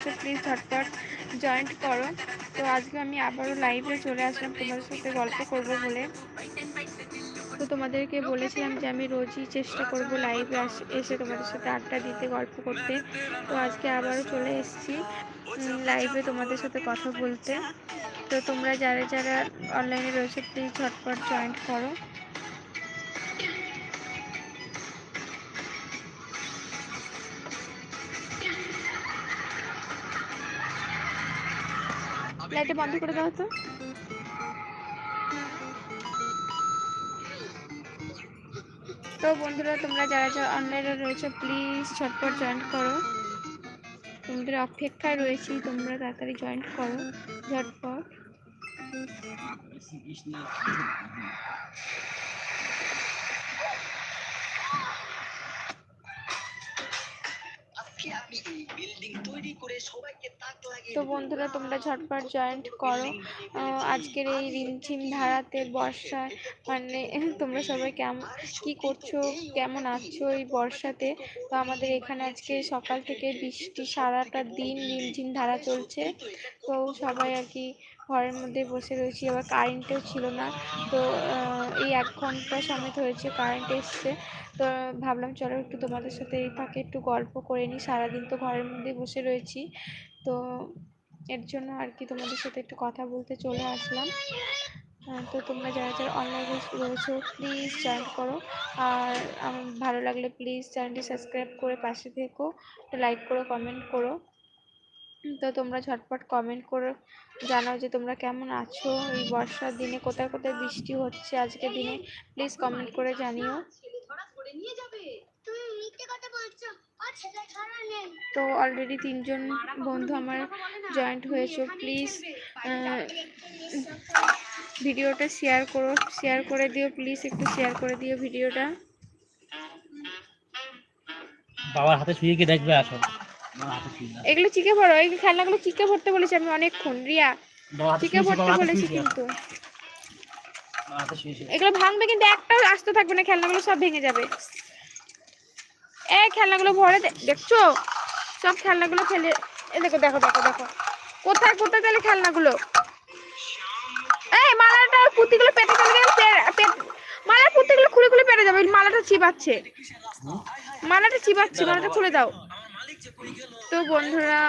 Please ঝটপট joint করো। তো আজকে আমি আবারও লাইভে চলে আসলাম। তোমাদের সাথে গল্প করব বলে। তো তোমাদেরকে বলেছিলাম যে আমি রোজই চেষ্টা করব লাইভে এসে তোমাদের সাথে আড্ডা দিতে, গল্প করতে। তো আজকে আবারও চলে এসেছি লাইভে তোমাদের সাথে কথা বলতে। তো তোমরা যারা যারা অনলাইনে রয়েছে প্লিজ ঝটপট জয়েন্ট করো। লাইটটা বন্ধ করে দাও তো তো বন্ধুরা তোমরা যারা যারা অনলাইনে রয়েছে প্লিজ ঝটপট জয়েন করো তোমাদের অপেক্ষায় রয়েছি তোমরা তাড়াতাড়ি জয়েন করো ঝটপট তো বন্ধুরা তোমরা ঝটপট জয়েন্ট করো। আজকের এই রিমঝিম ধারাতে বর্ষায় মানে তোমরা সবাই কেমন কি করছ কেমন আছো এই বর্ষাতে? তো আমাদের এখানে আজকে সকাল থেকে বৃষ্টি সারাটা দিন রিমঝিম ধারা চলছে। তো সবাই আর কি ঘরের মধ্যে বসে রয়েছি, আবার কারেন্টও ছিল না। তো এই এক ঘণ্টা সমেত হয়েছে কারেন্ট এসছে। তো, ভাবলাম চলো একটু তোমাদের সাথে এই ফাঁকে একটু গল্প করে নিই। সারাদিন তো ঘরের মধ্যে বসে রয়েছি। তো, এর জন্য আর কি তোমাদের সাথে একটু কথা বলতে চলে আসলাম। তো তোমরা যারা যারা অনলাইনে রয়েছো প্লিজ জয়েন করো। আর ভালো লাগলে প্লিজ চ্যানেলটি সাবস্ক্রাইব করে পাশে থেকো। লাইক করো কমেন্ট করো। তো তোমরা ঝটপট কমেন্ট করে জানাও যে তোমরা কেমন আছো? এই বর্ষার দিনে কোথায় কোথায় বৃষ্টি হচ্ছে আজকের দিনে? প্লিজ কমেন্ট করে জানিও। তো অলরেডি তিনজন বন্ধু আমার জয়েন্ট হয়েছে। প্লিজ ভিডিওটা শেয়ার করো শেয়ার করে দিও। প্লিজ একটু শেয়ার করে দিও ভিডিওটা। বাবার হাতে শুয়ে কি দেখবে আসো এগুলো চিকে ভরো এই খেলনাগুলো চিকে ভরতে বলেছি আমি অনেকক্ষণ রিয়া। চিকে ভরতে বলেছি কিন্তু। এগুলো ভাঙবে কিন্তু একটাও আসতে থাকবে না খেলনাগুলো সব ভেঙে যাবে। এই খেলনাগুলো ভরে দেখছ? সব খেলনাগুলো ফেলে এ দেখো দেখো দেখো দেখো। কোথায় কোথায় তাহলে খেলনাগুলো? এই মালাটা পুঁতিগুলো পেটে চলে গেলে মালার পুঁতিগুলো খুলে খুলে পেটে যাবে মালাটা চিবাচ্ছে। মালাটা চিবাচ্ছে মালাটা খুলে দাও। তো বন্ধুরা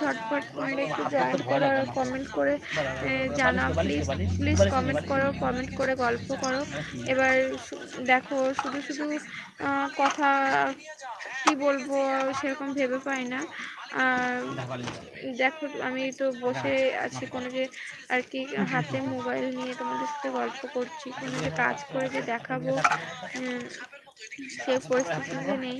ঝটপট করে একটু জয়েন করো আর কমেন্ট করে জানাও প্লিজ প্লিজ কমেন্ট করো কমেন্ট করে গল্প করো। এবার দেখো, শুধু শুধু কথা কি বলব, সেরকম ভেবে পাই না। দেখো, আমি তো বসে আছি কোনো যে, আর কি, হাতে মোবাইল নিয়ে তোমাদের সাথে গল্প করছি, কোনো যে কাজ করে যে দেখাবো সে পরিস্থিতিতে নেই।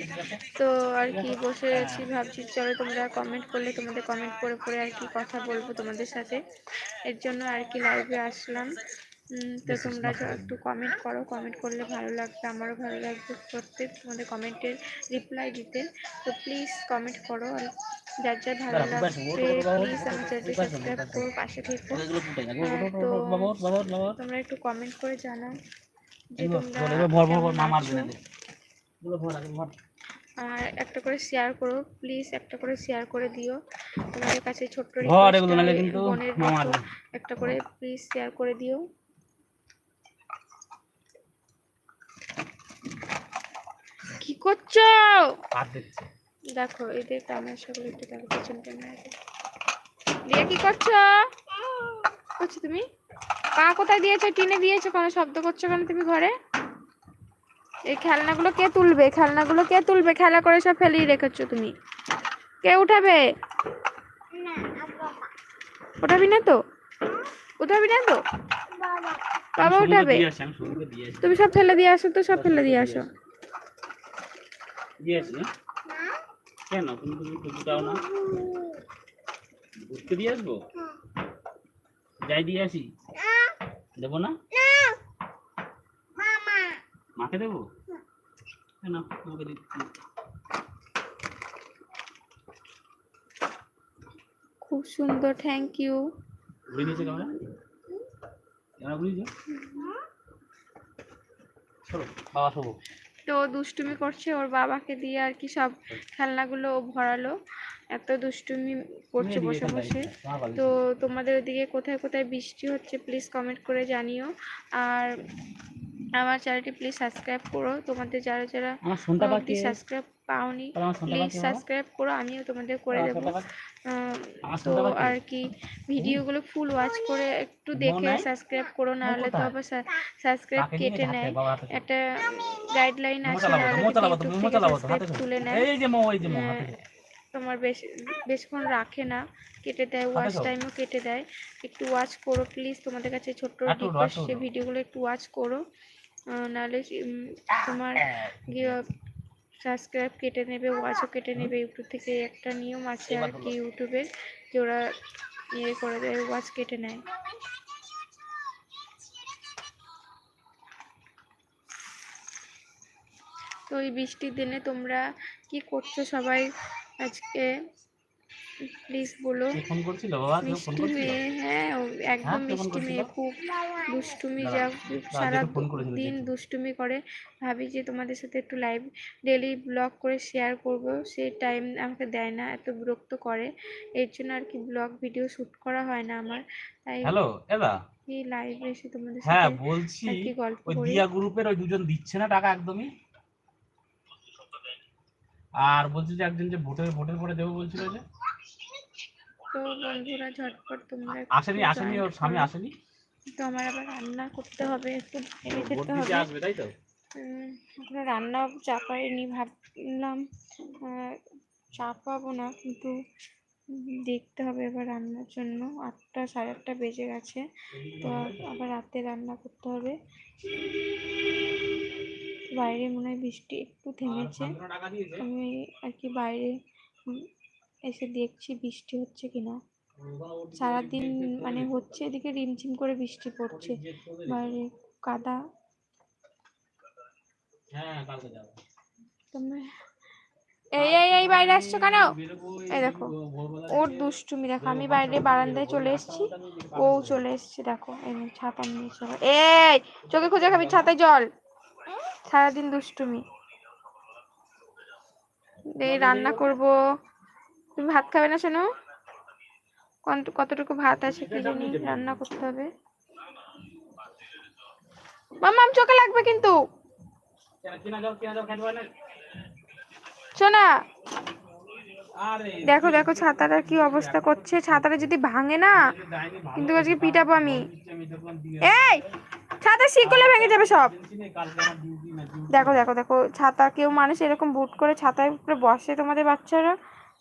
তো আর কি বসে আছি ভাবছি চলো তোমরা কমেন্ট করলে তোমাদের কমেন্ট করে পরে আর কি কথা বলব তোমাদের সাথে। এর জন্য আর কি লাইভে আসলাম। তো তোমরা একটু কমেন্ট করো কমেন্ট করলে ভালো লাগবে আমারও ভালো লাগবে প্রত্যেক তোমাদের কমেন্টের রিপ্লাই দিতে। তো প্লিজ কমেন্ট করো আর যার যার ভালো লাগবে প্লিজ আমার চ্যানেলটি সাবস্ক্রাইব করো পাশে থেকো। তো তোমরা একটু কমেন্ট করে জানাও। আর একটা করে শেয়ার করো প্লিজ একটা করে শেয়ার করে দিও। তোমাদের কাছে ছোট্ট একটা করে প্লিজ শেয়ার করে দিও। কি করছ? দেখো এদের তামাশাগুলো একটু দেখো পেছন ক্যামেরাতে দিয়ে কি করছ? করছ তুমি? পা কোথায় দিয়েছ? টিনে দিয়েছ কোনো শব্দ করছ কেন তুমি ঘরে? এই খেলনাগুলো কে তুলবে? খেলনাগুলো কে তুলবে? খেলা করে সব ফেলিয়ে রেখেছো তুমি। কে উঠাবে? উঠাবি না তো? উঠাবি না তো? বাবা উঠাবে। তুমি সব ফেলে দিয়ে আসো তো সব ফেলে দিয়ে আসো। কেন? তুমি তুমি দাও না। ঘুরতে দিয়ে আসব? যাই দিয়ে আসি। দেবো না? মাকে দেবো? না মাকে দিচ্ছি। খুব সুন্দর থ্যাংক ইউ ঘুরে নিয়েছে ক্যামেরা? ক্যামেরা ঘুরিয়েছে চলো বাবা শোবো। তো দুষ্টুমি করছে ওর বাবাকে দিয়ে আর কি সব খেলনাগুলো ও ভরালো। এত দুষ্টুমি করছ বসে বসে। তো তোমাদের ওদিকে কোথায় কোথায় বৃষ্টি হচ্ছে প্লিজ কমেন্ট করে জানিও। আর আমার চ্যানেলটি প্লিজ সাবস্ক্রাইব করো। তোমাদের যারা যারা সাবস্ক্রাইব পাওনি প্লিজ সাবস্ক্রাইব করো আমিও তোমাদের করে দেবো। তো আর কি ভিডিওগুলো ফুল ওয়াচ করে একটু দেখে সাবস্ক্রাইব করো না হলে তো আবার সাবস্ক্রাইব কেটে নেয়। একটা গাইডলাইন আছে নাহলে তুলে নেয়। তোমার বেশ বেশক্ষণ রাখে না কেটে দেয় ওয়াচ টাইমও কেটে দেয়। একটু ওয়াচ করো প্লিজ তোমাদের কাছে ছোট্ট রিকোয়েস্ট দাও। ভিডিওগুলো একটু ওয়াচ করো। নাহলে তোমার সাবস্ক্রাইব কেটে নেবে ওয়াচও কেটে নেবে। ইউটিউব থেকে একটা নিয়ম আছে আর কি ইউটিউবের যে ওরা ইয়ে করে দেয় ওয়াচ কেটে নেয়। তো এই বৃষ্টির দিনে তোমরা কি করছ সবাই? আজকে প্লিজ বলো। ফোন করছিল বাবা? ফোন মেয়ে হ্যাঁ একদম মিষ্টি মেয়ে খুব দুষ্টুমি যা সারা দিন দুষ্টুমি করে ভাবি যে তোমাদের সাথে একটু লাইভ ডেলি ব্লগ করে শেয়ার করব। সেই টাইম আমাকে দেয় না এত বিরক্ত করে। এর জন্য আর কি ব্লগ ভিডিও শ্যুট করা হয় না আমার। তাই হ্যালো এদা এই লাইভে এসে তোমাদের হ্যাঁ সাথে বলছি গল্প ওই দিয়া গ্রুপের ওই দুজন দিচ্ছে না টাকা একদমই? আর বলছি যে একজন যে ভোটের ভোটের পরে দেবো বলছিল যে? তো বন্ধুরা ঝটপট তোমরা আসেনি আসেনি ওর স্বামী আসেনি? তো আমার আবার রান্না করতে হবে একটু বাইরে দিতে হবে। আসবে তাই তো? এখনও রান্না চাপাইনি ভাবলাম চাপাবো না কিন্তু দেখতে হবে এবার রান্নার জন্য। আটটা সাড়ে আটটা বেজে গেছে তো আবার রাতে রান্না করতে হবে। বাইরে মনে হয় বৃষ্টি একটু থেমেছে। আমি আর কি বাইরে এসে দেখছি বৃষ্টি হচ্ছে কিনা। সারাদিন মানে হচ্ছে এদিকে রিমঝিম করে বৃষ্টি পড়ছে। বাইরে কাদা। হ্যাঁ এই এই এই বাইরে আসছো কেন? এই দেখো ওর দুষ্টুমি দেখো। আমি বাইরে বারান্দায় চলে এসেছি। ও চলে এসেছে দেখো। এই ছাতা নিয়ে চলে। এই চোখে খুঁজে খাবি ছাতায় জল। সারাদিন দুষ্টুমি এই রান্না করব তুমি ভাত খাবে না শোনো কত- কতটুকু ভাত আছে কি জানি রান্না করতে হবে মাম্মাম চোখে লাগবে কিন্তু শোনা দেখো দেখো ছাতাটার কি অবস্থা করছে ছাতাটা যদি ভাঙে না কিন্তু আজকে পিটাবো আমি এই ছাতা শিকলে ভেঙে যাবে সব। দেখো দেখো দেখো ছাতা কেউ মানুষ এরকম বুট করে ছাতার উপরে বসে তোমাদের বাচ্চারা?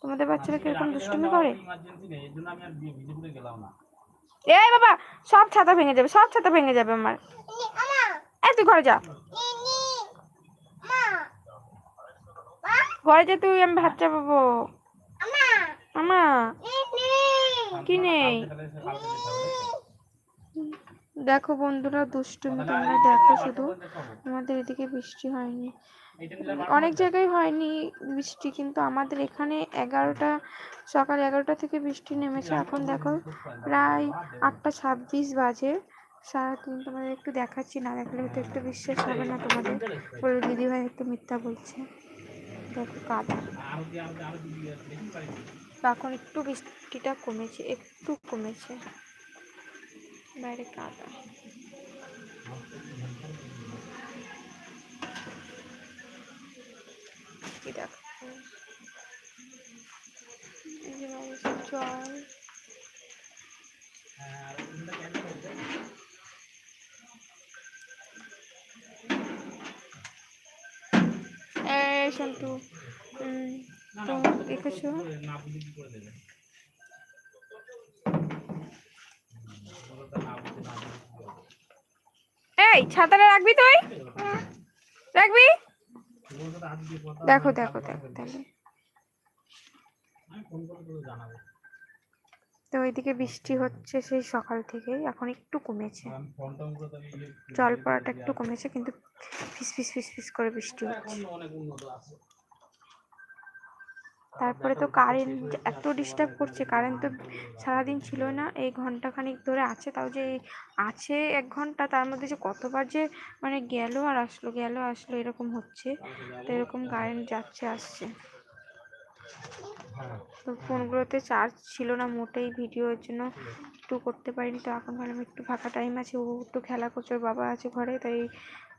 তোমাদের বাচ্চারা কীরকম দুষ্টুমি করে? এই বাবা সব ছাতা ভেঙে যাবে সব ছাতা ভেঙে যাবে আমার। এই তুই ঘরে যা। ঘরে যা তুই আমি ভাত চাপাবো। আমা। কি নেই তাহলে সে কালকে যেতে হবে। দেখো বন্ধুরা দুষ্টুমি তোমরা দেখো শুধু। আমাদের এদিকে বৃষ্টি হয়নি। অনেক জায়গায় হয়নি বৃষ্টি কিন্তু আমাদের এখানে এগারোটা সকাল এগারোটা থেকে বৃষ্টি নেমেছে। এখন দেখো প্রায় আটটা ছাব্বিশ বাজে। সারাদিন তোমাদের একটু দেখাচ্ছি না দেখলে হয়তো একটু বিশ্বাস হবে না তোমাদের। বলবে দিদিভাই একটু মিথ্যা বলছে। দেখো কাদা এখন একটু বৃষ্টিটা কমেছে একটু কমেছে। বাইরে কাদা। এই দেখো। এই যে জল। সন্তু। তো দেখেছ? এই, ছাতাটা রাখবি তুই? রাখবি? দেখো দেখো দেখো তাহলে তো ওইদিকে বৃষ্টি হচ্ছে সেই সকাল থেকেই, এখন একটু কমেছে। জল পড়াটা একটু কমেছে, কিন্তু ফিস ফিস ফিস ফিস করে বৃষ্টি হচ্ছে এখন অনেক উন্নত আছে তারপরে তো কারেন্ট এত ডিস্টার্ব করছে কারেন্ট তো সারাদিন ছিল না, এই ঘন্টাখানিক ধরে আছে, তাও যে আছে এক ঘণ্টা, তার মধ্যে যে কতবার যে মানে গেল আর আসলো, গেল, আসলো, এরকম হচ্ছে, তো এরকম কারেন্ট যাচ্ছে, আসছে। তো ফোনগুলোতে চার্জ ছিল না মোটেই ভিডিওর জন্য একটু করতে পারিনি। তো এখন ভাবলাম একটু ফাঁকা টাইম আছে, ও একটু খেলা করছে, ওর বাবা আছে ঘরে, তাই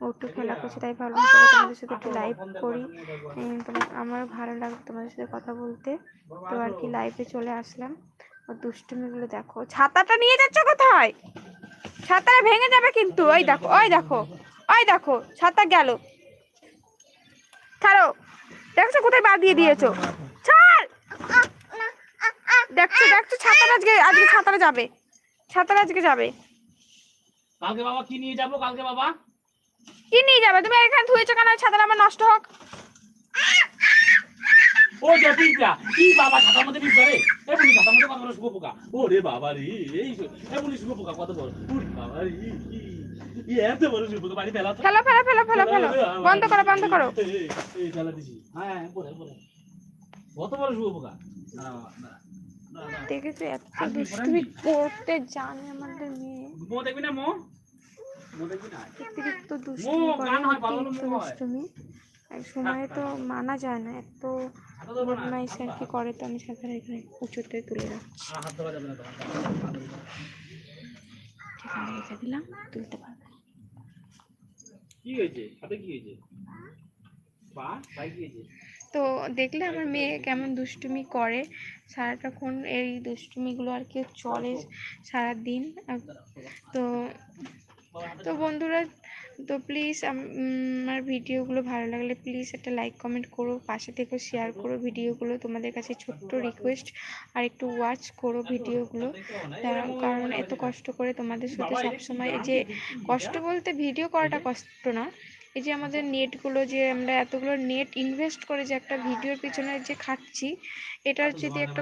ও একটু খেলা করছে, তাই ভাবলাম তোমাদের সাথে একটু লাইভ করি। আমারও ভালো লাগবে তোমাদের সাথে কথা বলতে। তো আর কি লাইভে চলে আসলাম। ও দুষ্টুমিগুলো দেখো, ছাতাটা নিয়ে যাচ্ছ কোথায়? ছাতাটা ভেঙে যাবে কিন্তু, ওই দেখো ওই দেখো ওই দেখো, ছাতা গেল। ছাড়ো, দেখছ কোথায় বাদ দিয়ে দিয়েছ? দেখছ দেখছ ছাতাটা আজকে আজকে ছাতারে যাবে ছাতাটা আজকে যাবে কালকে বাবা কি নিয়ে যাব কালকে বাবা কি নিয়ে যাবে তুমি এখানে ধুয়েছো কেন ছাতাটা আমার নষ্ট হোক ও যা পিঁপড়া কি বাবা ছাতার মধ্যে পিঁপড়া রে এ বলি ছাতার মধ্যে কত বড় শুভ পোকা ও রে বাবা রে এই এ বলি শুভ পোকা কত বড় উরি বাবা রে ই, এত বড় শুভ পোকা বাড়ি ফেলা ফেলো ফেলো ফেলো ফেলো ফেলো বন্ধ করো বন্ধ করো এই, ফেলা দিছি হ্যাঁ পরে কত বড় শুভ পোকা না, না দেখেছ এত দুষ্টুমি করতে জানে আমাদের মেয়ে। মো দেখবি না মো? অতিরিক্ত দুষ্টুমি হয়, হয়। দুষ্টুমি। এক সময় তো মানা যায় না এত বদমাইশ আর কি করে তো আমি ছাতাটা এখানে উঁচুতে তুলে রাখছি। এখানে রেখে দিলাম তুলতে পারবে কি হয়েছে? হাতে কি হয়েছে? পা? পাই কি হয়েছে? তো দেখলে আমার মেয়ে কেমন দুষ্টুমি করে। সারাটাক্ষণ এই দুষ্টুমিগুলো আর কি চলে সারাদিন। তো তো বন্ধুরা, তো প্লিজ আমার ভিডিওগুলো ভালো লাগলে প্লিজ একটা লাইক কমেন্ট করো, পাশে থেকে শেয়ার করো ভিডিওগুলো, তোমাদের কাছে ছোট্ট রিকোয়েস্ট আর একটু ওয়াচ করো ভিডিওগুলো। কারণ এত কষ্ট করে তোমাদের সাথে সবসময় যে কষ্ট বলতে ভিডিও করাটা কষ্ট না। এই যে আমাদের নেটগুলো যে আমরা এতগুলো নেট ইনভেস্ট করে যে একটা ভিডিওর পিছনে যে খাটছি, এটার যদি একটা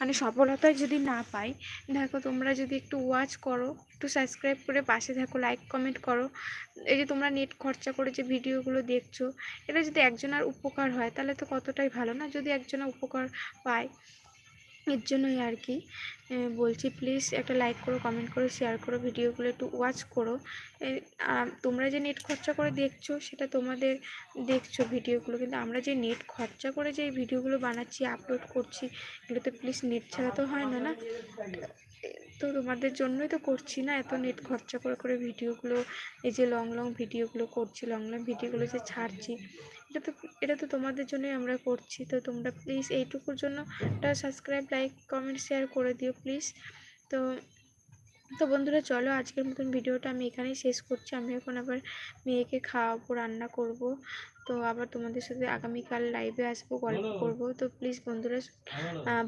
মানে সফলতা যদি না পাই, দেখো তোমরা যদি একটু ওয়াচ করো, একটু সাবস্ক্রাইব করে পাশে থাকো লাইক কমেন্ট করো। এই যে তোমরা নেট খরচা করে যে ভিডিওগুলো দেখছ, এটা যদি একজনের উপকার হয়, তাহলে তো কতটাই ভালো না? যদি একজনের উপকার পায় এর জন্যই আর কি বলছি প্লিজ একটা লাইক করো কমেন্ট করো শেয়ার করো ভিডিওগুলো একটু ওয়াচ করো। তোমরা যে নেট খরচা করে দেখছ, সেটা তোমাদের দেখছ ভিডিওগুলো কিন্তু আমরা যে নেট খরচা করে যে ভিডিওগুলো বানাচ্ছি আপলোড করছি, এগুলোতে প্লিজ নেট ছাড়া তো হয় না না? তো তোমাদের জন্যই তো করছি না এত নেট খরচা করে করে ভিডিওগুলো এই যে লং লং ভিডিওগুলো করছি লং লং ভিডিওগুলো যে ছাড়ছি। এটা তো এটা তো তোমাদের জন্যই আমরা করছি। তো তোমরা প্লিজ এইটুকুর জন্য একটা সাবস্ক্রাইব লাইক কমেন্ট শেয়ার করে দিও প্লিজ তো তো বন্ধুরা চলো আজকের মতন ভিডিওটা আমি এখানেই শেষ করছি। আমি এখন আবার মেয়েকে খাওয়াবো, রান্না করব। তো আবার তোমাদের সাথে আগামীকাল লাইভে আসব, গল্প করব। তো প্লিজ বন্ধুরা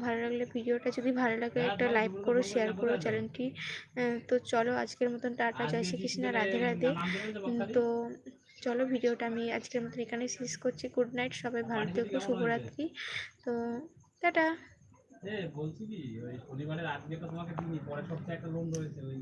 ভালো লাগলে ভিডিওটা যদি ভালো লাগে একটা লাইক করো শেয়ার করো চ্যানেলটি তো চলো আজকের মতন টাটা, জয় শ্রীকৃষ্ণ, রাধে রাধে। তো চলো ভিডিওটা আমি আজকের মতন এখানে শেষ করছি। গুড নাইট সবাই ভালো থেকো শুভরাত্রি। তো টাটা। বলছি কি ওই শনিবারের আজকে তো তোমাকে দিইনি পরের সপ্তাহে একটা রুম রয়েছে ওই